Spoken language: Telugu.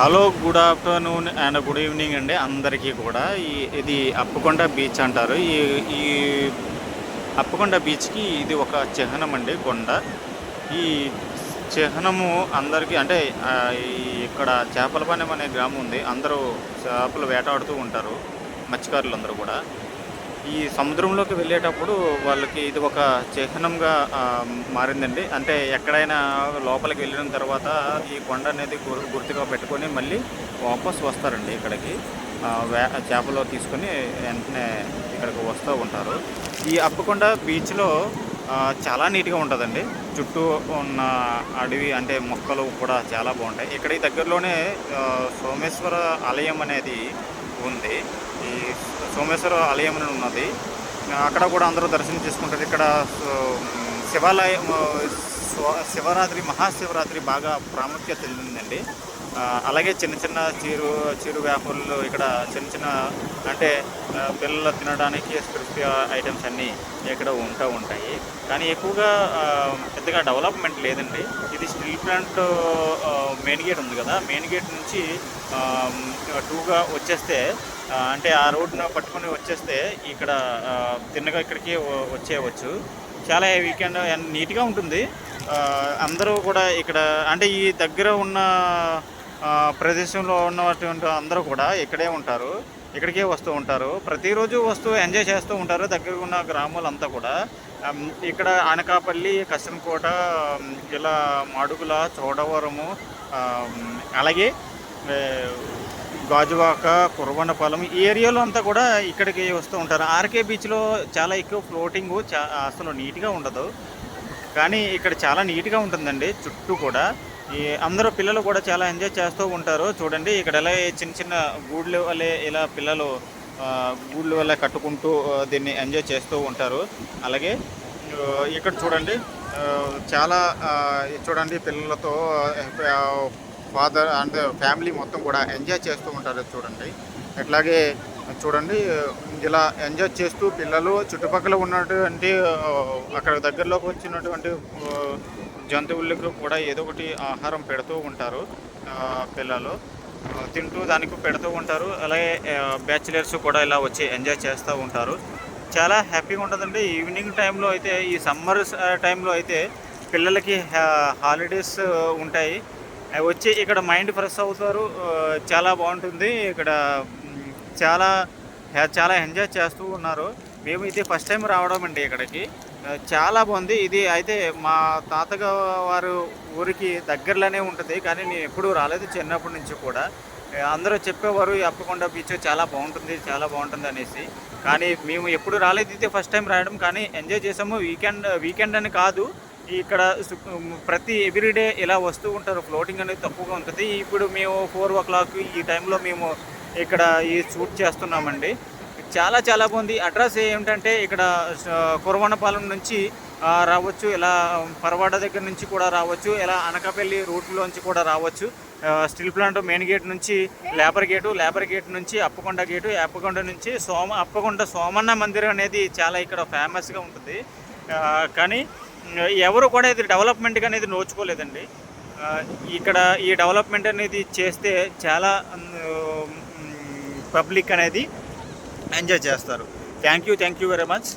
Hello good afternoon and good evening అండి అందరికీ కూడా. ఈ ఇది అప్పకొండ బీచ్ అంటారు. ఈ ఈ అప్పకొండ బీచ్కి ఇది ఒక చిహ్నం అండి కొండ. ఈ చిహ్నము అందరికీ అంటే ఇక్కడ చేపలపాలెం అనే గ్రామం ఉంది. అందరూ చేపలు వేటాడుతూ ఉంటారు. మత్స్యకారులు అందరూ కూడా. ఈ సముద్రంలోకి వెళ్ళేటప్పుడు వాళ్ళకి ఇది ఒక చిహ్నంగా మారిందండి. అంటే ఎక్కడైనా లోపలికి వెళ్ళిన తర్వాత ఈ కొండ అనేది గుర్తుగా పెట్టుకొని మళ్ళీ వాపస్ వస్తారండి ఇక్కడికి. వే చేపలు తీసుకొని వెంటనే ఇక్కడికి వస్తూ ఉంటారు. ఈ అప్పకొండ బీచ్లో చాలా నీట్గా ఉంటుందండి. చుట్టూ ఉన్న అడవి అంటే మొక్కలు కూడా చాలా బాగుంటాయి. ఇక్కడ ఈ దగ్గరలోనే సోమేశ్వర ఆలయం అనేది ఉంది. ఈ సోమేశ్వర ఆలయం అని ఉన్నది. అక్కడ కూడా అందరూ దర్శనం చేసుకుంటారు. ఇక్కడ శివాలయం శివరాత్రి మహాశివరాత్రి బాగా ప్రాముఖ్యత చెందిందండి. అలాగే చిన్న చిన్న చిరు చిరు వ్యాపారులు ఇక్కడ చిన్న చిన్న అంటే పిల్లలు తినడానికి స్క్రిప్ట్ ఐటమ్స్ అన్నీ ఇక్కడ ఉంటూ ఉంటాయి. కానీ ఎక్కువగా పెద్దగా డెవలప్మెంట్ లేదండి. ఇది స్టీల్ ప్లాంట్ మెయిన్ గేట్ ఉంది కదా. మెయిన్ గేట్ నుంచి టూగా వచ్చేస్తే అంటే ఆ రోడ్ను పట్టుకొని వచ్చేస్తే ఇక్కడ తిన్నగా ఇక్కడికి వచ్చేయవచ్చు. చాలా వీకెండ్ నీట్గా ఉంటుంది. అందరూ కూడా ఇక్కడ అంటే ఈ దగ్గర ఉన్న ప్రదేశంలో ఉన్నటువంటి అందరూ కూడా ఇక్కడే ఉంటారు. ఇక్కడికే వస్తూ ఉంటారు. ప్రతిరోజు వస్తూ ఎంజాయ్ చేస్తూ ఉంటారు. దగ్గర ఉన్న గ్రామాలంతా కూడా. ఇక్కడ అనకాపల్లి కసనకోట ఇలా మాడుగుల చోడవరము అలాగే గాజువాక కురవనపాలెం ఈ ఏరియాలో అంతా కూడా ఇక్కడికి వస్తూ ఉంటారు. ఆర్కే బీచ్లో చాలా ఎక్కువ ఫ్లోటింగ్ చా అసలు నీట్గా ఉండదు. కానీ ఇక్కడ చాలా నీట్గా ఉంటుందండి చుట్టూ కూడా. ఈ అందరూ పిల్లలు కూడా చాలా ఎంజాయ్ చేస్తూ ఉంటారు. చూడండి ఇక్కడ ఎలా చిన్న చిన్న గూడ్లు వల్లే ఇలా పిల్లలు ఆ, గూడ్లు వల్ల కట్టుకుంటూ దీన్ని ఎంజాయ్ చేస్తూ ఉంటారు. అలాగే ఇక్కడ చూడండి చాలా చూడండి పిల్లలతో ఫాదర్ అండ్ ఫ్యామిలీ మొత్తం కూడా ఎంజాయ్ చేస్తూ ఉంటారు చూడండి. అట్లాగే చూడండి ఇలా ఎంజాయ్ చేస్తూ పిల్లలు చుట్టుపక్కల ఉన్నటువంటి అక్కడ దగ్గరలోకి వచ్చినటువంటి జంతువులకు కూడా ఏదో ఒకటి ఆహారం పెడుతూ ఉంటారు పిల్లలు. తింటూ దానికి పెడుతూ ఉంటారు. అలాగే బ్యాచిలర్స్ కూడా ఇలా వచ్చి ఎంజాయ్ చేస్తూ ఉంటారు. చాలా హ్యాపీగా ఉంటుందండి. ఈవినింగ్ టైంలో అయితే ఈ సమ్మర్ టైంలో అయితే పిల్లలకి హాలిడేస్ ఉంటాయి. వచ్చి ఇక్కడ మైండ్ ఫ్రెష్ అవుతారు. చాలా బాగుంటుంది. ఇక్కడ చాలా చాలా ఎంజాయ్ చేస్తూ ఉన్నారు. మేము ఇది ఫస్ట్ టైం రావడం అండి ఇక్కడికి. చాలా బాగుంది. ఇది అయితే మా తాతగా వారు ఊరికి దగ్గరలోనే ఉంటుంది. కానీ నేను ఎప్పుడూ రాలేదు చిన్నప్పటి నుంచి కూడా. అందరూ చెప్పేవారు ఈ అప్పకొండ బీచ్ చాలా బాగుంటుంది చాలా బాగుంటుంది అనేసి. కానీ మేము ఎప్పుడు రాలేదు. ఇది ఫస్ట్ టైం రావడం కానీ ఎంజాయ్ చేసాము. వీకెండ్ వీకెండ్ అని కాదు. ఇక్కడ ప్రతి ఎవ్రీడే ఇలా వస్తూ ఉంటారు. ఫ్లోటింగ్ అనేది తక్కువగా ఉంటుంది. ఇప్పుడు మేము ఫోర్ ఓ క్లాక్ ఈ టైంలో మేము ఇక్కడ ఈ షూట్ చేస్తున్నామండి. చాలా చాలా బాగుంది అడ్రస్ ఏమిటంటే ఇక్కడ కురవనపాలెం నుంచి రావచ్చు. ఇలా పరవాడ దగ్గర నుంచి కూడా రావచ్చు. ఇలా అనకాపల్లి రూట్లోంచి కూడా రావచ్చు. స్టీల్ ప్లాంట్ మెయిన్ గేట్ నుంచి లేబర్ గేటు లేబర్ గేట్ నుంచి అప్పకొండ గేటు అప్పకొండ నుంచి సోమ అప్పకొండ సోమన్న మందిరం అనేది చాలా ఇక్కడ ఫేమస్గా ఉంటుంది. కానీ ఎవరు కూడా ఇది డెవలప్మెంట్ అనేది నోచుకోలేదండి. ఇక్కడ ఈ డెవలప్మెంట్ అనేది చేస్తే చాలా పబ్లిక్ అనేది ఎంజాయ్ చేస్తారు. Thank you thank you very much